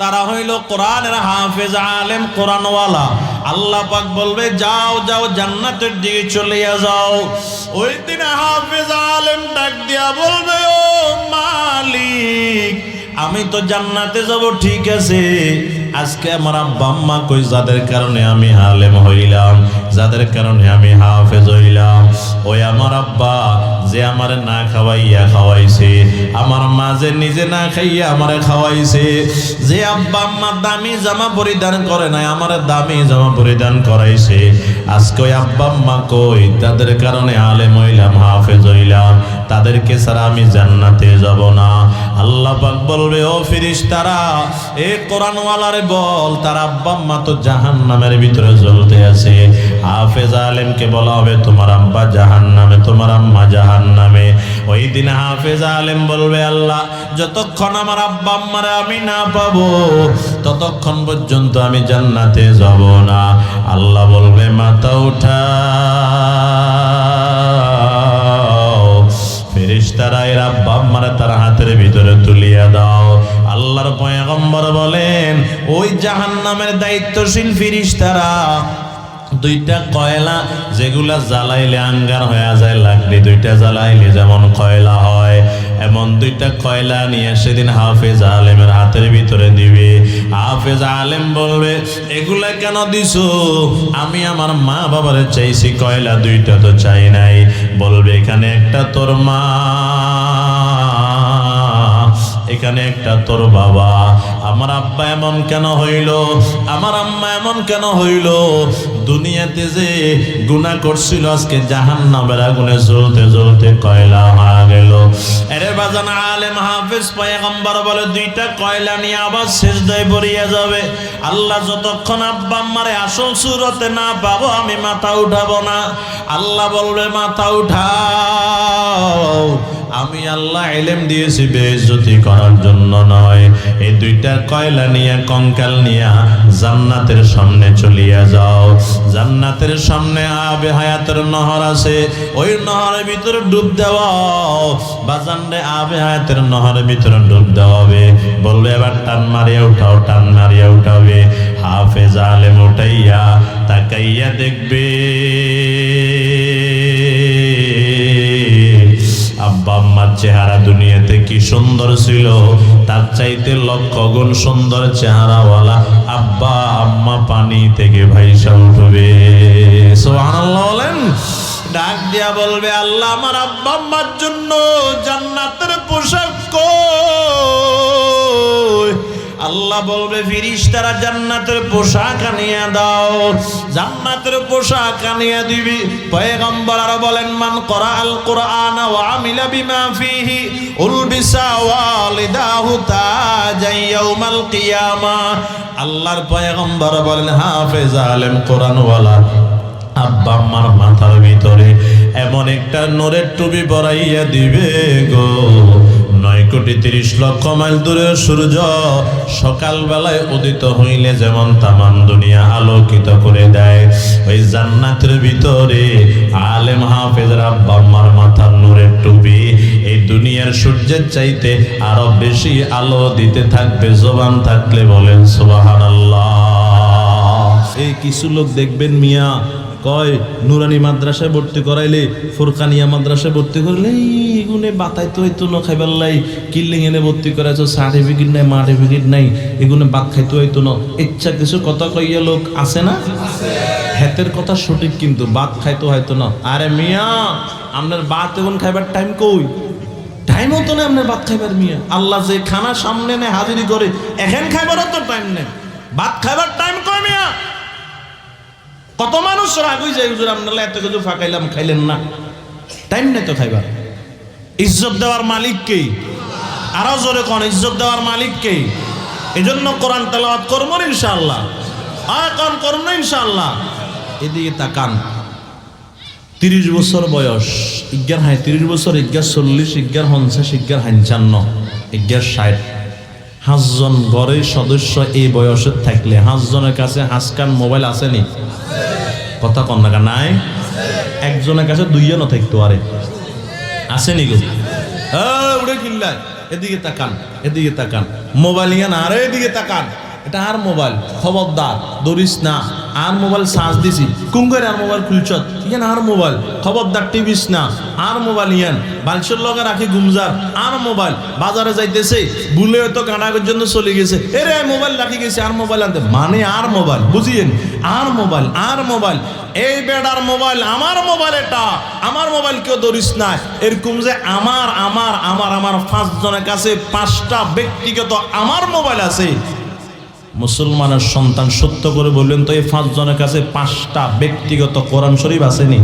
তারা হইল কোরআনের হাফেজ, আলেম, কোরআনওয়ালা। আল্লাহ পাক বলবে, যাও যাও, জান্নাতের দিকে চলে যাও। ওই দিন হাফেজ, আলেম ডাক দিয়া বলবে, ও মালিক, আমি তো জান্নাতে যাব, ঠিক আছে। আজকে আমার আব্বা, আম্মা কই, যাদের কারণে আমি আলেম হইলাম, যাদের কারণে আমি হাফেজ হইলাম। ওই আমার আব্বা যে আমারে না খাওয়াইয়া খাওয়াইছে, আমার মা যে নিজে না খাইয়া আমারে খাওয়াইছে, যে আব্বা আম্মা দামি জামা পরিধান করে নাই, আমার দামি জামা পরিধান করাইছে। আজকে আব্বা আম্মা কই? তাদের কারণে আলেম হইলাম, হাফেজ হইলাম। তাদেরকে ছাড়া আমি জান্নাতে যাব না। আল্লাহ পাক বলবে, ও ফিরিস্তারা এ কোরআনওয়ালারে বল, তার আব্বা আম্মা তো জাহান্নামের ভিতরে জ্বলতে আছে। হাফেজ আলেমকে বলা হবে, তোমার আব্বা জাহান্নামে, তোমার আম্মা জাহান্নামে। ওই দিন হাফেজ আলেম বলবে, আল্লাহ, যতক্ষণ আমার আব্বা আম্মারে আমি না পাবো, ততক্ষণ পর্যন্ত আমি জান্নাতে যাব না। আল্লাহ বলবে মাথা তুলিয়া দাও। আল্লাহর পয়গম্বর বলেন, ওই জাহান্নামের দায়িত্বশীল ফিরিস্তারা, দুইটা কয়লা যেগুলা জ্বালাইলে আঙ্গার হয়ে যায়, লাগলি দুইটা জ্বালাইলে যেমন কয়লা হয়, এমন দুইটা কয়লা নিয়ে সেদিন হাফেজ আলেমের হাতের ভিতরে দিবে। হাফেজ আলেম বলবে, এগুলা কেন দিছো? আমি আমার মা বাবারে চাইছি কয়লা, দুইটা তো চাই নাই। বলবে, এখানে একটা তোর মা এখানে একটা, তোর বাবা, আমার আব্বা এমন কেন হইল? আমার আম্মা এমন কেন হইল? দুনিয়াতে যে গুনাহ করছিল আজকে জাহান নামের আগুনে জ্বলতে জ্বলতে কয়লা মারা গেল। এরে বাজান, আলেম হাফেজ পয়গম্বর বলে, দুইটা কয়লা নিয়ে আবার শেষ শেষদায় পড়িয়া যাবে। আল্লাহ যতক্ষণ আব্বা আম্মারে আসল সুরতে না পাবো, আমি মাথা উঠাবো না। আল্লাহ বলবে, মাথা উঠাও। আমি আল্লাহ এলেম দিয়েছি বেজতি করার জন্য নয়। এই দুইটা কয়লা নিয়ে, কঙ্কাল নিয়া জান্নাতের সামনে চলিয়া যাও। জান্নাতের সামনে আবে হায়াতের নহর আছে, ওই নহরের ভিতরে ডুব দেওয়াও বাজানরে আবে হায়াতের নহরের ভিতরে ডুব দেওয়াবে বলবে এবার টান মারিয়া উঠাও, টান মারিয়া উঠাবে। হাফেজ আলেম উঠাইয়া তাকাইয়া দেখবে। আম্মার চেহারা দুনিয়াতে কি সুন্দর ছিল? তার চাইতে লক্ষ গুণ সুন্দর চেহারাওয়ালা আব্বা, আম্মা পানি থেকে ভাইসা উঠবে। বলেন, ডাক দিয়া বলবে, আল্লাহ আমার আব্বা আম্মার জন্য জান্নাতের পোশাক আল্লাহ বলবে, ফিরিস্তারা জান্নাতের পোশাক আনিয়া দাও। জান্নাতের পোশাক আনিয়া দিবি। পয়গম্বর আর বলেন, মান করা আল কোরআন ওয়া আমিলা বিমা ফিহি উলবিসা ওয়ালিদাহু তাজাই ইয়াউমাল কিয়ামা। আল্লাহর পয়গম্বর বলেন, হাফেজ আলেম কোরআন ওয়ালা আব্বা আম্মার মাথার ভিতরে এমন একটা নোরের টুপি পরাইয়া দিবে গো। কোটি তিরিশ লক্ষ মাইল দূরে সূর্য সকালবেলায় উদিত হইলে যেমন তামাম দুনিয়া আলোকিত করে দেয়। ওই জান্নাতের ভিতরে আলেম হাফেজরা আব্বা মাথার নূরের টুপি, এই দুনিয়ার সূর্যের চাইতে আরও বেশি আলো দিতে থাকবে, জবান থাকলে বলেন সুবহানাল্লাহ। এই কিছু লোক দেখবেন মিয়া কয়, নুরানি মাদ্রাসায় ভর্তি করাইলে, ফুরকানিয়া মাদ্রাসায় ভর্তি করলে এই গুনে বাতাই তো হইতো ন খাইবার লাই। কিল্লিং এনে ভর্তি করাইছো সার্টিফিকেট নাই, মার্টিফিকেট নাই এগুনে বাদ খাইতে হইতো না। ইচ্ছা কিছু কথা কইয়া লোক আছে না? হেতের কথা সঠিক কিন্তু বাদ খাইতো হয়তো না। আরে মিয়া, আপনার বাত এখন খাইবার টাইম কই? টাইমও তো নেই আপনার ভাত খাইবার মিয়া। আল্লাহ যে খানা সামনে নেয় হাজিরি করে, এখন খাইবারও তো টাইম নেই। ভাত খাইবার টাইম কই মিয়া? কত মানুষ রাগুই যায়, হুজুর আপনারা এত কিছু ফাঁকাইলাম, খাইলেন না। টাইম নেই তো খাইবার। ইজ্জত দেওয়ার মালিক কে? আরও জোরে কোন, ইজ্জত দেওয়ার মালিক কে? এই জন্য কোরআন তেলাওয়াত করব না ইনশাআল্লাহ। আর কোন করব না ইনশাআল্লাহ? এদিকে তাকান। তিরিশ বছর বয়স, ইজ্ঞার হাই তিরিশ বছর, ইজ্ঞার চল্লিশ, ইজ্ঞার পঞ্চাশ, ইজ্ঞার পঞ্চান্ন, ইজ্ঞার ষাট। হাঁসজন ঘরের সদস্য এই বয়সে থাকলে হাঁসজনের কাছে হাঁসকান মোবাইল আসেনি কথা কন না নাই। একজনের কাছে দুইজন থাকতো আরে আছে নি উড়ে কিনলাই এদিকে তাকান এদিকে তাকান। মোবাইল ইয়ান আরে এদিকে তাকান। এটা আর মোবাইল, খবরদার, দরিস না। আর মোবাইল সার্চ দিছি, কুঙ্গের আর মোবাইল খুলছত। ইয়ান আর মোবাইল, খবরদার টিভিস না। আর মোবাইল ইয়ান, বালসের লগে রাখি গুমজার। আর মোবাইল, বাজারে যাইতেছে ভুলে হয়তো কানা জন্য চলে গেছে। এরে, মোবাইল রাখি গেছে, আর মোবাইল আনতে। মানে আর মোবাইল, বুঝিয়েন? আর মোবাইল আর মোবাইল। এই বেডার মোবাইল, আমার মোবাইল এটা। আমার মোবাইল কেউ ধরিস না এরকম যে আমার আমার আমার আমার পাঁচজনের কাছে পাঁচটা ব্যক্তিগত আমার মোবাইল আছে। মুসলমানের সন্তান সত্য করে বললেন, তো এই পাঁচজনের কাছে পাঁচটা ব্যক্তিগত কোরআন শরীফ আসেনি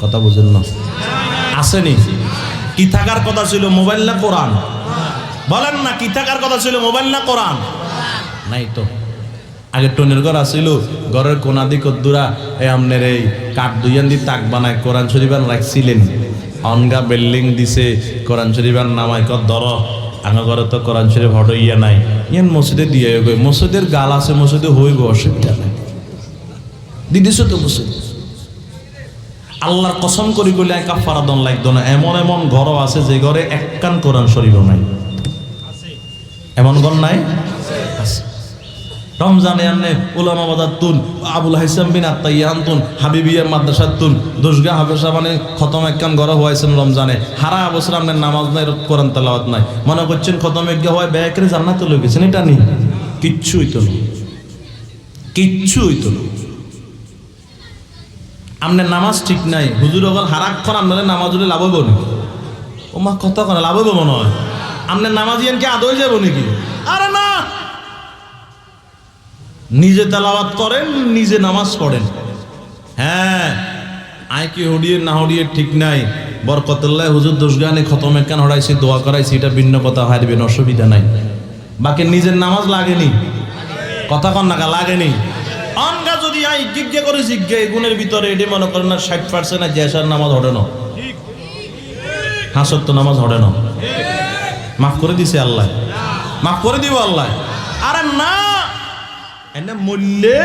কথা বুঝেন না। আসেনি কি থাকার কথা ছিল? মোবাইল না কোরআন? বলেন না, কি থাকার কথা ছিল? মোবাইল না কোরআন? নাই তো। আগে টনের ঘর আসিল ঘরের কোনা দি কদ্দুরা এই আমনের এই কাঠ দুইয়ান দি তাক বানায়, কোরআন শরীফান রাখছিলেন। অনগা বিল্ডিং দিছে, কোরআন শরীফান নামায় কত ধর। ঘরে তো কোরআন শরীফ হট ইয়া নাই। ইয়ান মসজিদে দিয়ে গে মসজিদের গাল আছে, মসজিদে হইব, অসুবিধা নাই। দিদিস তো মসজিদ? আল্লাহর কসম করি কইলে একা ফারাদন লাগতো না। এমন এমন ঘরও আছে যে ঘরে এককান কোরআন শরীফও নাই। এমন ঘর নাই? রমজানে আনে উলামা বাজার তুন, আবুল হাইসাম বিন আত্মাইয়ান তুন হাবিবিয়া মাদ্রাসার তুন, দোসগা হাফেসা মানে খতম একখান ঘর হয়েছেন রমজানে। হারা বছর আপনার নামাজ নাই, কোরআন তালাওয়াত নাই। মনে করছেন খতম এক হয় ব্যাগরে জান্নাত লই গেছেন এটা নেই। কিচ্ছু হইতো না। কিচ্ছু হইতো না। নামাজ ঠিক নাই। হুজুর অগল হারাক্ষণ আপনার নামাজ হলে লাভ হইব নাকি? ও মা কেন লাভ হইব মনে হয়। আপনার নামাজ ইয়ানকে আদৌ যাব নাকি? নিজে তেলাওয়াত করেন, নিজে নামাজ পড়েন। হ্যাঁ আয় কি হডিয়ে না হডিয়ে ঠিক নাই। বরকতুল্লাহ, হুজুর দোষগানে খতম একখান হড়াইছি, দোয়া করাইছি, এটা ভিন্ন কথা হারবেন অসুবিধা নাই। বাকি নিজের নামাজ লাগেনি। কথা কন নাকা লাগেনি। অনগা যদি আই জিজ্ঞে করে জিজ্ঞে গুণের ভিতরে এটি মনে করেন না ষাট পার্সেন্ট আর জেসার নামাজ হড়ে না। হাসত নামাজ হড়ে না। মাফ করে দিছে আল্লাহ। মাফ করে দিব আল্লাহ। আরে না এনে মূল্যে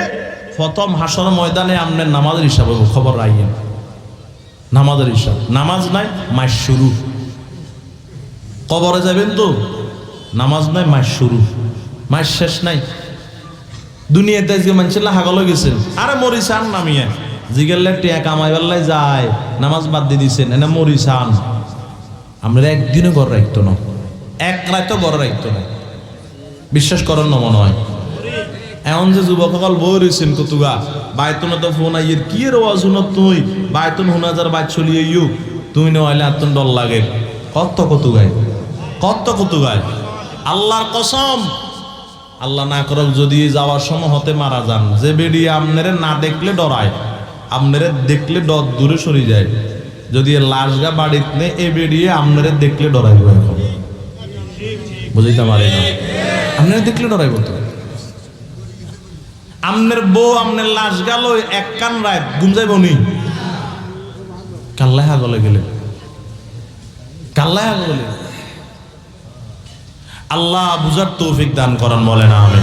প্রথম হাসর ময়দানে আপনার নামাজের হিসাব হইব, খবর রাখেন নামাজের হিসাব। নামাজ নাই মাস শুরু। কবরে যাবেন তো? নামাজ নাই মাস শুরু। মাস শেষ নাই। দুনিয়াতে যে মানুষের হাগল গেছেন আরে মরিসান নামিয়ে। জিগেলে টিয়া কামাই বেলায় যায়। নামাজ বাদ দিয়ে দিছেন, এনে মরিসান আমরা একদিনও ঘর রাখতো না। এক রাতও ঘর রাখতো না। বিশ্বাস করেন না মনে হয়। এমন যে যুবক সকল বই রয়েছেন কতুগা? বাইতন তো ফোন আইয়ের কি এর ওয়াজ শুনত তুই? বাইতন হুন হাজার বাইক চলিয়ে ইউ তুই নইলে আত্মন ডর লাগে। কত কত গায় কত কত গায় আল্লাহর কসম। আল্লাহ না করক যদি যাওয়ার সময় হতে মারা যান। যে বেরিয়ে আপনারে না দেখলে ডরায়। আপনারে দেখলে ডর দূরে সরে যায়। যদি লাশ গা বাড়িতে নে, এ বেরিয়ে আপনারে দেখলে ডরাইব এখন। বুঝিতে পারি না। আপনারা দেখলে ডরাইব তো? আমনের বউ, আমনের লাশ গেল এক কান রায় ঘুম যাইব নি। কাল্লাই হাগলে গেলে। কাল্লাই হাগলে আল্লাহ বুঝার তৌফিক দান করান বলে না আমি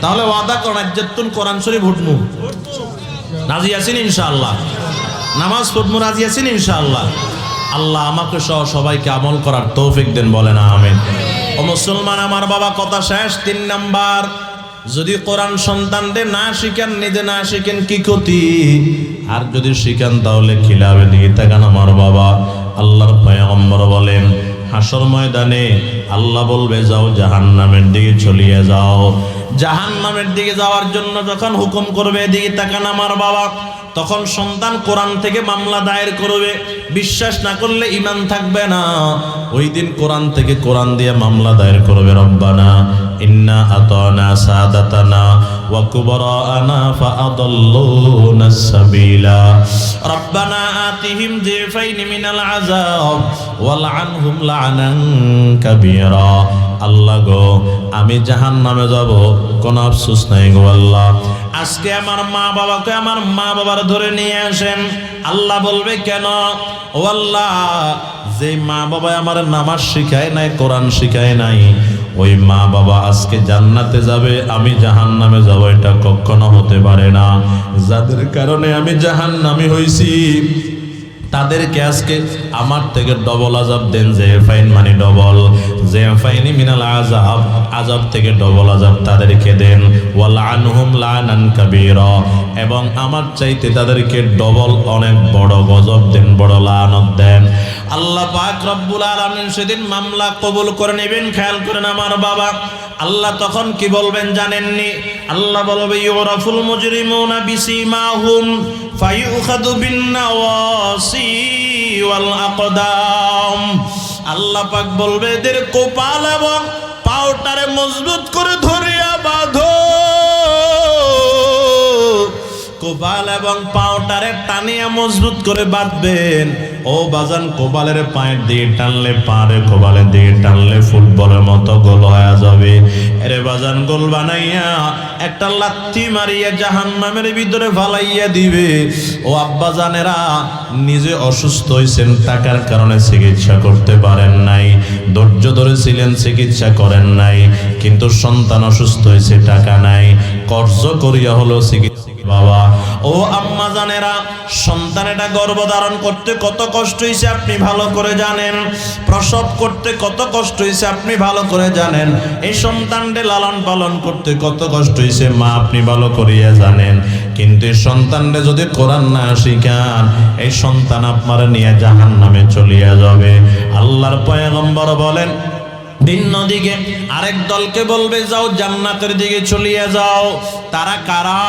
তাহলে ওয়াদা করেন আজ্জাতুন কোরআন শরীফ ভুটমু রাজি আছেন ইনশাআল্লাহ? নামাজ পড়মু, রাজি আছেন ইনশাআল্লাহ? আল্লাহ আমাকে সহ সবাইকে আমল করার তৌফিক দেন বলে না আমিন। ও মুসলমান, আমার বাবা কথা শেষ, তিন নাম্বার। যদি কোরআন সন্তানদের না শিখেন, নিজে না শিখেন, কি ক্ষতি? আর যদি শিখেন, তাহলে খিলাবে দিকে তাকান আমার বাবা। আল্লাহর পয়গম্বর বলেন, হাসর ময়দানে আল্লাহ বলবে, যাও জাহান নামের দিকে চলিয়ে যাও। জাহান নামের দিকে যাওয়ার জন্য যখন হুকুম করবে, এদিকে তাকান আমার বাবা, তখন সন্তান কোরআন থেকে মামলা দায়ের করবে। বিশ্বাস না করলে ইমান থাকবে না। ওই দিন কোরআন থেকে কোরআন দিয়ে মামলা দায়ের করবে, রব্বানা ইন্না আতানা সাদাতানা ওয়া কুবরানা ফাআদাল্লুনা সাবিলা। রব্বানা আতিহিম যিফাইন মিনাল আযাব। ওয়ালআনহুম লা'নান কাবীরা। আল্লাহ গো, আমি জাহান নামে যাব, কোন আফসোস নাই গো আল্লাহ। আজকে আমার মা বাবাকে আমার মা বাবার ধরে নিয়ে আসেন। আল্লাহ বলবে, কেন? ও আল্লাহ যে মা বাবা আমার নামাজ শিখায় নাই, কোরআন শিখায় নাই, ওই মা বাবা আজকে জান্নাতে যাবে, আমি জাহান নামে যাব, এটা কখনো হতে পারে না। যাদের কারণে আমি জাহান নামে হইছি। তাদেরকে আজকে আমার থেকে ডবল আজাব দেন যে ফাইন মানে ডবল যে ফাইনি মিনাল আজাব আজাব থেকে ডবল আজাব তাদেরকে দেন। ওয়াল আনহুম লানান কাবীর। এবং আমার চাইতে তাদেরকে ডবল অনেক বড় গজব দেন, বড় লানত দেন। আল্লাহ পাক রব্বুল আলামিন সেদিন মামলা কবুল করে নেবেন, খেয়াল করেন আমার বাবা। আল্লাহ তখন কি বলবেন জানেননি? আল্লাহ বলবে, ইউরাফুল মুজরিমুনা বিসিমাহুম ফায়ুখাদু বিন নাওয়াসি ওয়াল আকদাম আল্লাহ পাক বলবে, এদের কপাল এবং পাউটারে মজবুত করে কোপাল এবং পাওটারে টানিয়া মজবুত করে বাঁধবেন। ও বাজান কোপালের পায়ের দিয়ে টানলে পারে কোপালে দিয়ে টানলে ফুটবলের মতো গোল হয়ে যাবে। এরে বাজান, গোল বানাইয়া একটা লাথি মারিয়া জাহান নামের ভিতরে ফালাইয়া দিবে। ও আব্বা জানেরা, নিজে অসুস্থ হয়েছেন টাকার কারণে চিকিৎসা করতে পারেন নাই, ধৈর্য ধরেছিলেন চিকিৎসা করেন নাই। কিন্তু সন্তান অসুস্থ হয়েছে, টাকা নাই। কর্জ করিয়া হলো বাবা। ও আম্মা জানেরা, সন্তান এটা গর্ভধারণ করতে কত কষ্ট হয়েছে আপনি ভালো করে জানেন। প্রসব করতে কত কষ্ট হয়েছে আপনি ভালো করে জানেন। এই সন্তানকে লালন পালন করতে কত কষ্ট হয়েছে মা আপনি ভালো করিয়া জানেন। কিন্তু এই সন্তানকে যদি কোরআন না শিখান, এই সন্তান আপনার নিয়ে জাহান নামে চলিয়া যাবে। আল্লাহর পয়গম্বর বলেন ভিন্ন দিকে আরেক দলকে বলবে যাও জান্নাতের দিকে চলিয়ে যাও। তারা কারা?